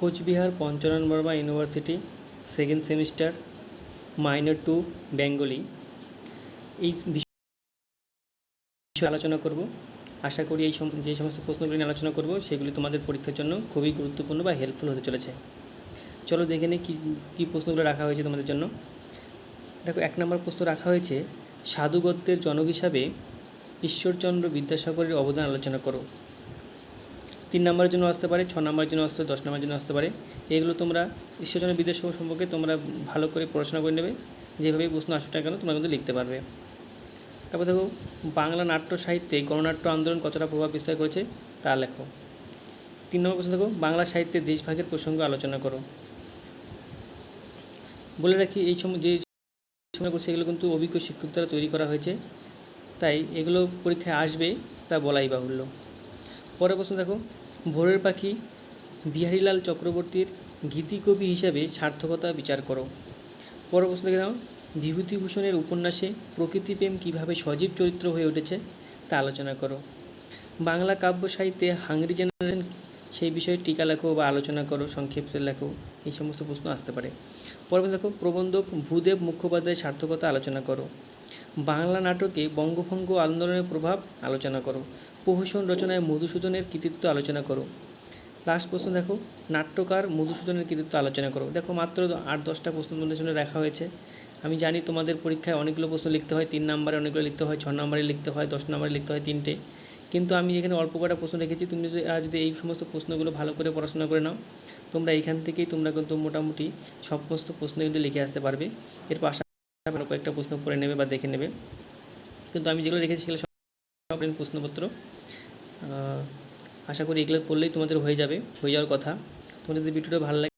Coochbehar Panchanan Barma university, second semester, minor two Bengali. এই বিষয়ে আলোচনা করব। আশা করি এই যে সমস্ত প্রশ্নগুলি নিয়ে আলোচনা করব, সেগুলি তোমাদের পরীক্ষার জন্য খুবই গুরুত্বপূর্ণ বা হেল্পফুল হতে চলেছে। চলো দেখে নিই কী কী প্রশ্নগুলো রাখা হয়েছে তোমাদের জন্য। দেখো, এক নম্বর প্রশ্ন রাখা হয়েছে সাধুগত্যের জনক হিসাবে ঈশ্বরচন্দ্র বিদ্যাসাগরের অবদান আলোচনা করো। তিন নম্বরের জন্য আসতে পারে, ছ নম্বরের জন্য আসতে, দশ নম্বরের জন্য আসতে পারে। এগুলো তোমরা ঈশ্বরচন্দ্র বিদ্যাসাগর সম্পর্কে তোমরা ভালো করে পড়াশোনা করে নেবে। যেভাবে প্রশ্ন আসুক না কেন তোমরা কিন্তু লিখতে পারবে। তারপর দেখো, বাংলা নাট্য সাহিত্যে গণনাট্য আন্দোলন কতটা প্রভাব বিস্তার করেছে তা লেখো। তিন নম্বর প্রশ্ন দেখো, বাংলা সাহিত্যে দেশভাগের প্রসঙ্গ আলোচনা করো। বলে রাখি, এই সময় যে সময় সেগুলো কিন্তু অভিজ্ঞ শিক্ষক দ্বারা তৈরি করা হয়েছে, তাই এগুলো পরীক্ষায় আসবে তা বলাই বাহুল্য। পরের প্রশ্ন দেখো ভোরের পাখি বিহারীলাল চক্রবর্তীর গীতিকবি হিসাবে সার্থকতা বিচার করো। পরের প্রশ্ন দেখে দাও বিভূতিভূষণের উপন্যাসে প্রকৃতিপ্রেম কীভাবে সজীব চরিত্র হয়ে উঠেছে তা আলোচনা করো। বাংলা কাব্য সাহিত্যে হাংরি জেনারেশন সেই বিষয়ে টিকা লেখো বা আলোচনা করো সংক্ষেপে লেখো, এই সমস্ত প্রশ্ন আসতে পারে। পরবর্তী দেখো। প্রবন্ধক ভূদেব মুখোপাধ্যায়ের সার্থকতা আলোচনা করো। বাংলা নাটকে বঙ্গভঙ্গ আন্দোলনের প্রভাব আলোচনা করো। প্রহসন রচনায় মধুসূদনের কৃতিত্ব আলোচনা করো। লাস্ট প্রশ্ন দেখো। নাট্যকার মধুসূদনের কৃতিত্ব আলোচনা করো। দেখো মাত্র আট, দশটা প্রশ্ন তোমাদের জন্য রাখা হয়েছে। আমি জানি তোমাদের পরীক্ষায় অনেকগুলো প্রশ্ন লিখতে হয়, তিন নম্বরে অনেকগুলো লিখতে হয়, ছ নম্বরে লিখতে হয়, দশ নম্বরে লিখতে হয়, তিনটে। কিন্তু আমি এখানে অল্প কটা প্রশ্ন রেখেছি। তুমি যদি যদি এই সমস্ত প্রশ্নগুলো ভালো করে পড়াশোনা করে নাও, তোমরা এখান থেকেই তোমরা কিন্তু মোটামুটি সমস্ত প্রশ্ন কিন্তু লিখে আসতে পারবে। এর পাশাপাশি আরও কয়েকটা প্রশ্ন করে নেবে বা দেখে নেবে। কিন্তু আমি যেগুলো রেখেছি সেগুলো সব প্রশ্নপত্র। আশা করি এগুলো পড়লেই তোমাদের হয়ে যাবে, হয়ে যাওয়ার কথা। তোমাদের যদি ভিডিওটা ভালো লাগে